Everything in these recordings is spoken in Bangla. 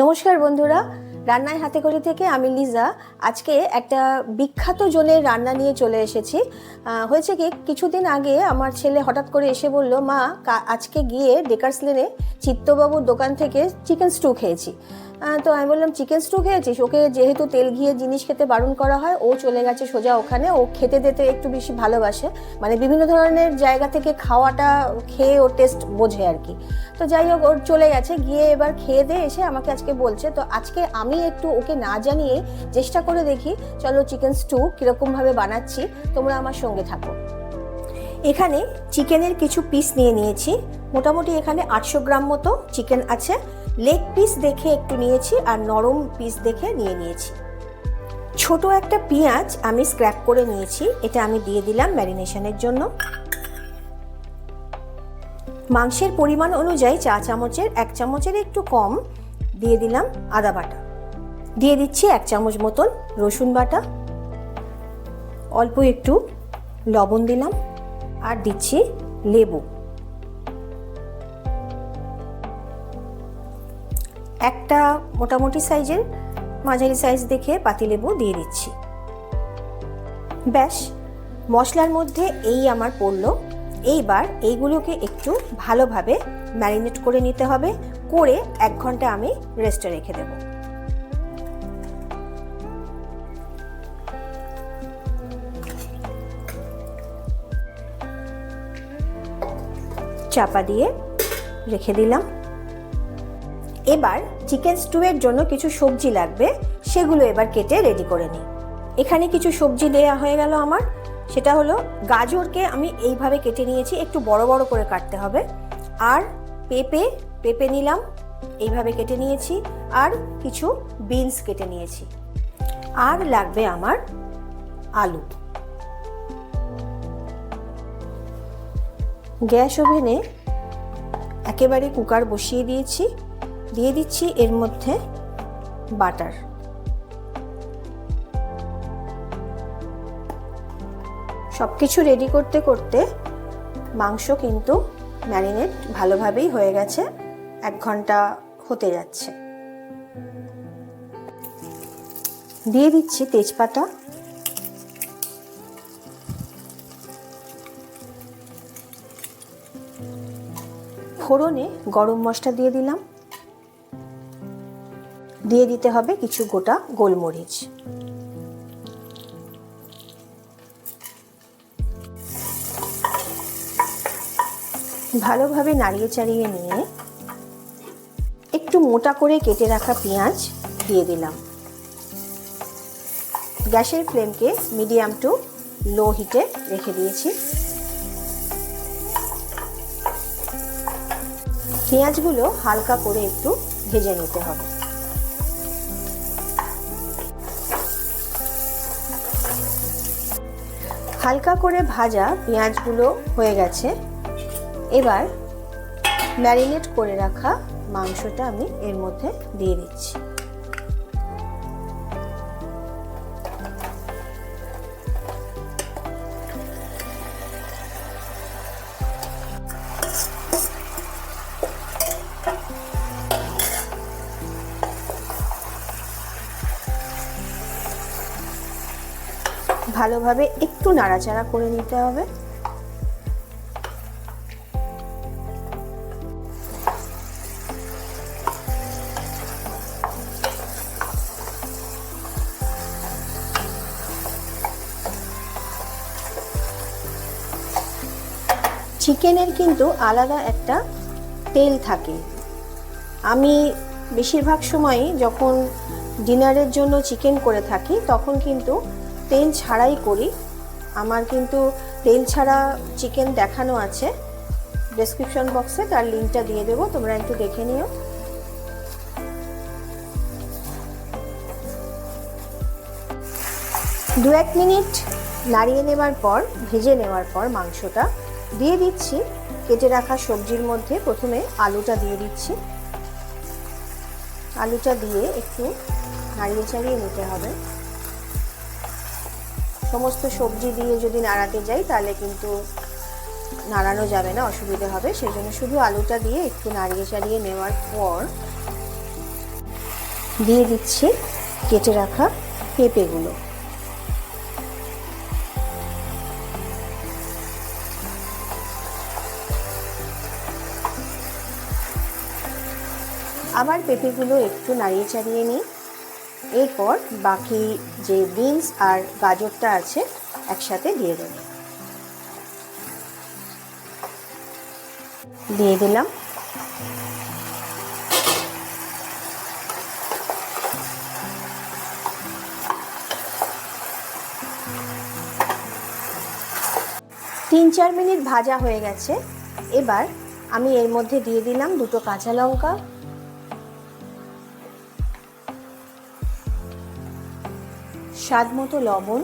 নমস্কার বন্ধুরা, রান্নায় হাতে করি থেকে আমি লিজা। আজকে একটা বিখ্যাত জনের রান্না নিয়ে চলে এসেছি। হয়েছে কি, কিছুদিন আগে আমার ছেলে হঠাৎ করে এসে বলল, মা আজকে গিয়ে ডেকার্স লেনে চিত্তবাবুর দোকান থেকে চিকেন স্টু খেয়েছি। তো আমি বললাম চিকেন স্টু খেয়েছিস? ওকে যেহেতু তেল ঘিয়ে জিনিস খেতে বারণ করা হয়, ও চলে গেছে সোজা ওখানে। ও খেতে দিতে একটু বেশি ভালোবাসে। মানে বিভিন্ন ধরনের জায়গা থেকে খাওয়াটা খেয়ে ওর টেস্ট বোঝে আর কি। তো যাই হোক, ওর চলে গেছে। গিয়ে এবার খেয়ে দিয়ে এসে আমাকে আজকে বলছে, তো আজকে আমি একটু ওকে না জানিয়ে চেষ্টা করে দেখি, চলো চিকেন স্টু কীরকমভাবে বানাচ্ছি, তোমরা আমার সঙ্গে থাকো। এখানে চিকেনের কিছু পিস নিয়ে নিয়েছি। মোটামুটি এখানে আটশো গ্রাম মতো চিকেন আছে। লেগ পিস দেখে একটু নিয়েছি আর নরম পিস দেখে নিয়ে নিয়েছি। ছোট একটা পেঁয়াজ আমি স্ক্র্যাপ করে নিয়েছি, এটা আমি দিয়ে দিলাম ম্যারিনেশনের জন্য। মাংসের পরিমাণ অনুযায়ী চা চামচের এক চামচের একটু কম দিয়ে দিলাম আদা বাটা। দিয়ে দিচ্ছি এক চামচ মতন রসুন বাটা। অল্প একটু লবণ দিলাম আর দিচ্ছি লেবু। একটা মোটামুটি সাইজের মাঝারি সাইজ দেখে পাতিলেবু দিয়ে দিচ্ছি। ব্যাস, মশলার মধ্যে এই আমার পড়ল। এইবার এইগুলোকে একটু ভালোভাবে ম্যারিনেট করে নিতে হবে, করে এক ঘণ্টা আমি রেস্টে রেখে দেব। চাপা দিয়ে রেখে দিলাম। এবার চিকেন স্টুয়ের জন্য কিছু সবজি লাগবে, সেগুলো এবার কেটে রেডি করে নিই। এখানে কিছু সবজি দেয়া হয়ে গেল আমার। সেটা হলো গাজরকে আমি এইভাবে কেটে নিয়েছি, একটু বড় বড় করে কাটতে হবে। আর পেঁপে পেঁপে নিলাম, এইভাবে কেটে নিয়েছি। আর কিছু বিনস কেটে নিয়েছি। আর লাগবে আমার আলু। গ্যাস ওভেনে একেবারে কুকার বসিয়ে দিয়েছি। দিয়ে দিচ্ছি এর মধ্যে বাটার। সব কিছু রেডি করতে করতে মাংস কিন্তু ম্যারিনেট ভালোভাবেই হয়ে গেছে, এক ঘণ্টা হতে যাচ্ছে। দিয়ে দিচ্ছি তেজপাতা। ফোড়নে গরম মশলা দিয়ে দিলাম। দিয়ে দিতে হবে কিছু গোটা গোলমরিচ। ভালোভাবে নাড়িয়ে চাড়িয়ে নিয়ে একটু মোটা করে কেটে রাখা পেঁয়াজ দিয়ে দিলাম। গ্যাসের ফ্লেমকে মিডিয়াম টু লো হিটে রেখে দিয়েছি। পেঁয়াজগুলো হালকা করে একটু ভেজে নিতে হবে। হালকা করে ভাজা পেঁয়াজগুলো হয়ে গেছে। এবার ম্যারিনেট করে রাখা মাংসটা আমি এর মধ্যে দিয়ে দিচ্ছি। ভালোভাবে একটু নাড়াচাড়া করে নিতে হবে। চিকেনের কিন্তু আলাদা একটা তেল থাকে। আমি বেশিরভাগ সময়ই যখন ডিনারের জন্য চিকেন করে থাকি, তখন কিন্তু তেল ছাড়াই করি। আমার কিন্তু তেল ছাড়া চিকেন দেখানো আছে। ডেসক্রিপশন বক্সে তার লিঙ্কটা দিয়ে দেবো, তোমরা একটু দেখে নিও। দু এক মিনিট নাড়িয়ে নেওয়ার পর, ভেজে নেওয়ার পর মাংসটা দিয়ে দিচ্ছি। কেটে রাখা সবজির মধ্যে প্রথমে আলুটা দিয়ে দিচ্ছি। আলুটা দিয়ে একটু নাড়িয়ে চাড়িয়ে নিতে হবে। সমস্ত সবজি দিয়ে যদি নাড়াতে যাই, তাহলে কিন্তু নাড়ানো যাবে না, অসুবিধে হবে। সেই জন্য শুধু আলুটা দিয়ে একটু নাড়িয়ে চাড়িয়ে নেওয়ার পর দিয়ে দিচ্ছি কেটে রাখা পেঁপেগুলো। আবার পেঁপেগুলো একটু নাড়িয়ে চাড়িয়ে নিই। এরপর বাকি যে বিনস আর গাজরটা আছে, একসাথে দিয়ে দেব। দিয়ে দিলাম। তিন চার মিনিট ভাজা হয়ে গেছে। এবার আমি এর মধ্যে দিয়ে দিলাম দুটো কাঁচা লঙ্কা স্বাদ মতো লবণ।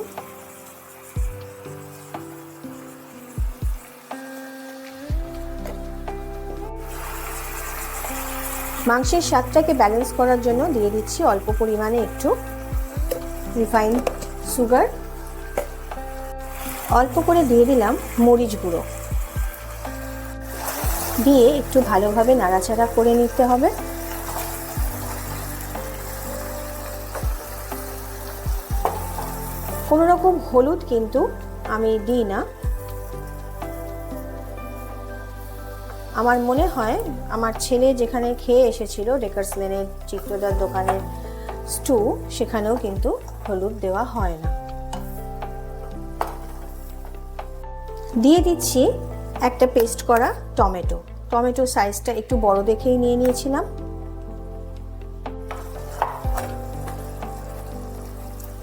মাংসের স্বাদটাকে ব্যালেন্স করার জন্য দিয়ে দিচ্ছি অল্প পরিমাণে একটু রিফাইন্ড সুগার অল্প করে দিয়ে দিলাম মরিচ গুঁড়ো। দিয়ে একটু ভালোভাবে নাড়াচাড়া করে নিতে হবে। কোনো রকম হলুদ কিন্তু আমি দিই না। আমার মনে হয় আমার ছেলে যেখানে খেয়ে এসেছিল ডেকার্স লেনের চিত্রদার দোকানের স্টু, সেখানেও কিন্তু হলুদ দেওয়া হয় না। দিয়ে দিচ্ছি একটা পেস্ট করা টমেটো। টমেটো সাইজটা একটু বড় দেখেই নিয়ে নিয়েছিলাম।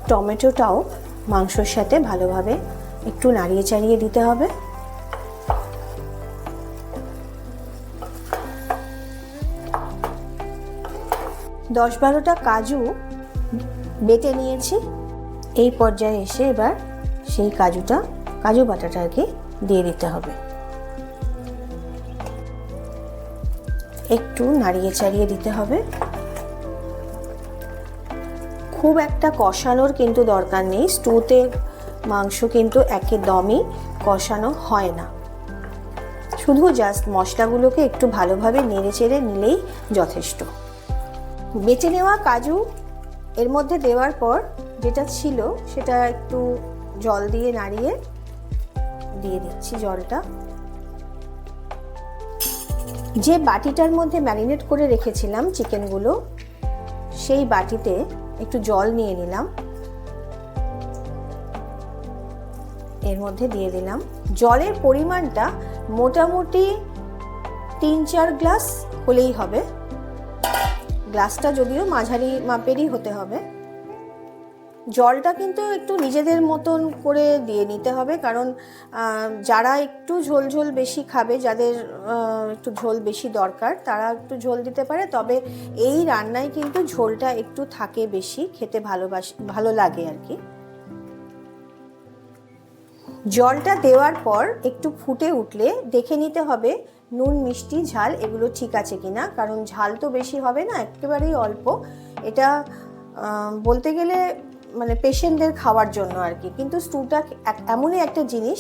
টমেটোটাও মাংসর সাথে ভালোভাবে একটু নাড়িয়ে চাড়িয়ে দিতে হবে। দশ বারোটা কাজু বেটে নিয়েছি। এই পর্যায়ে এসে এবার সেই কাজুটা, কাজু বাটাটাকে দিয়ে দিতে হবে। একটু নাড়িয়ে চাড়িয়ে দিতে হবে। খুব একটা কষানোর কিন্তু দরকার নেই। স্টুতে মাংস কিন্তু একদমই কষানো হয় না। শুধু জাস্ট মশলাগুলোকে একটু ভালোভাবে নেড়ে চেড়ে নিলেই যথেষ্ট। বেটে নেওয়া কাজু এর মধ্যে দেওয়ার পর যেটা ছিল সেটা একটু জল দিয়ে নাড়িয়ে দিয়ে দিচ্ছি জলটা। যে বাটিটার মধ্যে ম্যারিনেট করে রেখেছিলাম চিকেনগুলো, সেই বাটিতে একটু জল নিয়ে নিলাম। এর মধ্যে দিয়ে দিলাম। জলের পরিমাণটা মোটামুটি তিন চার গ্লাস হলেই হবে। গ্লাসটা যদিও মাঝারি মাপেরই হতে হবে। জলটা কিন্তু একটু নিজেদের মতন করে দিয়ে নিতে হবে, কারণ যারা একটু ঝোল ঝোল বেশি খাবে, যাদের একটু ঝোল বেশি দরকার, তারা একটু ঝোল দিতে পারে। তবে এই রান্নায় কিন্তু ঝোলটা একটু থাকে বেশি, খেতে ভালোবাসি, ভালো লাগে আর কি। জলটা দেওয়ার পর একটু ফুটে উঠলে দেখে নিতে হবে নুন, মিষ্টি, ঝাল এগুলো ঠিক আছে কিনা, কারণ ঝাল তো বেশি হবে না, একেবারেই অল্প। এটা বলতে গেলে মানে পেশেন্টদের খাওয়ার জন্য আর কি। কিন্তু স্টুটা এমনই একটা জিনিস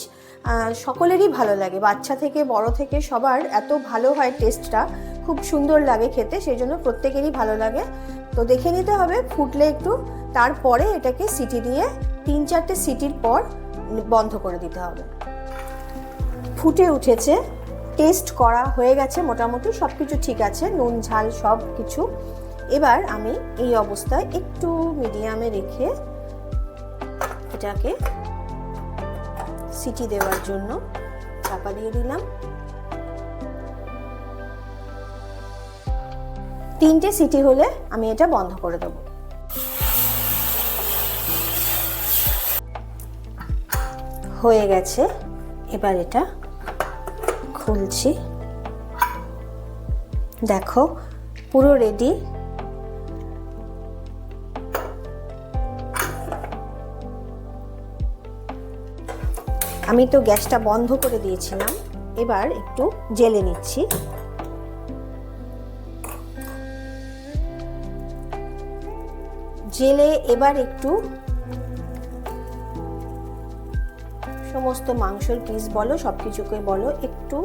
সকলেরই ভালো লাগে। বাচ্চা থেকে, বড় থেকে সবার এত ভালো হয় টেস্টটা খুব সুন্দর লাগে খেতে সেই জন্য প্রত্যেকেরই ভালো লাগে। তো দেখে নিতে হবে, ফুটলে একটু, তারপরে এটাকে সিটি দিয়ে তিন চারটে সিটির পর বন্ধ করে দিতে হবে। ফুটে উঠেছে টেস্ট করা হয়ে গেছে মোটামুটি সব কিছু ঠিক আছে, নুন, ঝাল সব কিছু এবার আমি এই অবস্থায় একটু মিডিয়ামে রেখে এটাকে সিটি দেওয়ার জন্য চাপা দিয়ে দিলাম। তিনটে সিটি হলে আমি এটা বন্ধ করে দেব। হয়ে গেছে। এবার এটা খুলছি। দেখো, পুরো রেডি আমি তো গ্যাসটা বন্ধ করে দিয়েছিলাম। এবার একটু জেলে নিচ্ছি। জেলে এবার একটু সমস্ত মাংসর পিস বলো সব কিছুকে বলো, একটু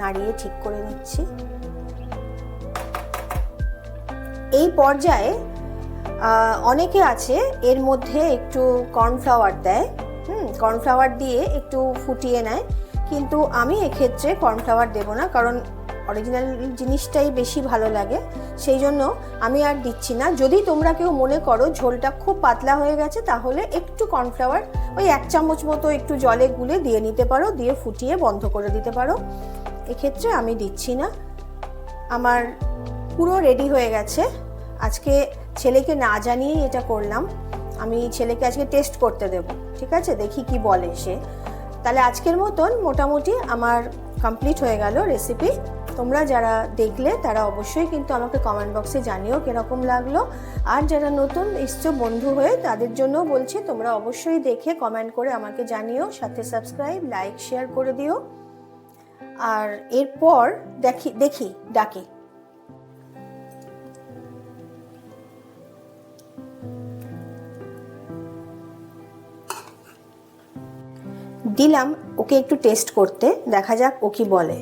নাড়িয়ে ঠিক করে নিচ্ছি। এই পর্যায়ে অনেকে আছে, এর মধ্যে একটু কর্নফ্লাওয়ার দেয়। হুম কর্নফ্লাওয়ার দিয়ে একটু ফুটিয়ে নেয়। কিন্তু আমি এক্ষেত্রে কর্নফ্লাওয়ার দেবো না, কারণ অরিজিনাল জিনিসটাই বেশি ভালো লাগে। সেই জন্য আমি আর দিচ্ছি না। যদি তোমরা কেউ মনে করো ঝোলটা খুব পাতলা হয়ে গেছে, তাহলে একটু কর্নফ্লাওয়ার ওই এক চামচ মতো একটু জলে গুলে দিয়ে নিতে পারো, দিয়ে ফুটিয়ে বন্ধ করে দিতে পারো। এক্ষেত্রে আমি দিচ্ছি না। আমার পুরো রেডি হয়ে গেছে। আজকে ছেলেকে না জানিয়েই এটা করলাম। আমি ছেলেকে আজকে টেস্ট করতে দেব, ঠিক আছে? দেখি কি বলে সে। তাহলে আজকের মতন মোটামুটি আমার কমপ্লিট হয়ে গেল রেসিপি তোমরা যারা দেখলে তারা অবশ্যই কিন্তু আমাকে কমেন্ট বক্সে জানিও কীরকম লাগল। আর যারা নতুন এসছো বন্ধু হয়ে, তাদের জন্য বলছি তোমরা অবশ্যই দেখে কমেন্ট করে আমাকে জানিও, সাথে সাবস্ক্রাইব লাইক শেয়ার করে দিও। আর এরপর দেখি দেখি, ডাকি। দিলাম ওকে একটু টেস্ট করতে দেখা যাক ও কি বলে।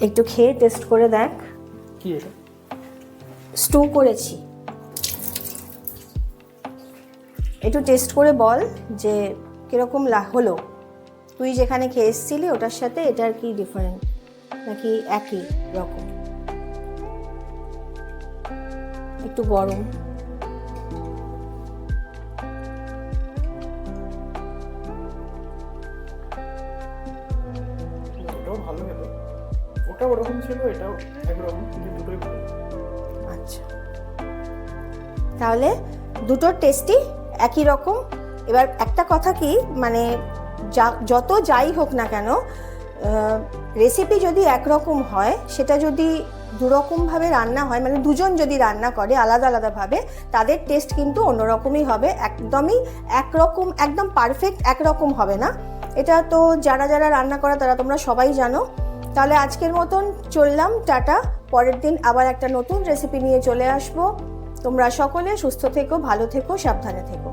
একটু খেয়ে টেস্ট করে দেখ। কি এটা? স্টু করেছি। একটু টেস্ট করে বল যে কীরকম লা হলো। তুই যেখানে খেয়ে এসেছিলি ওটার সাথে এটার কি ডিফারেন্ট নাকি একই রকম? একটু গরম। ওটা ওরকম ছিল, এটাও একরকম, কিন্তু দুটোই ভালো। আচ্ছা। তাহলে দুটোর টেস্টই একই রকম। এবার একটা কথা কি মানে যা- যত যাই হোক না কেন রেসিপি যদি একরকম হয়, সেটা যদি দুরকমভাবে রান্না হয় মানে দুজন যদি রান্না করে আলাদা আলাদাভাবে, তাদের টেস্ট কিন্তু অন্যরকমই হবে। একদমই একরকম, একদম পারফেক্ট একরকম হবে না। এটা তো যারা যারা রান্না করে, তারা তোমরা সবাই জানো। তাহলে আজকের মতন চললাম, টাটা। পরের দিন আবার একটা নতুন রেসিপি নিয়ে চলে আসব। তোমরা সকলে সুস্থ থেকো, ভালো থেকো, সাবধানে থেকো।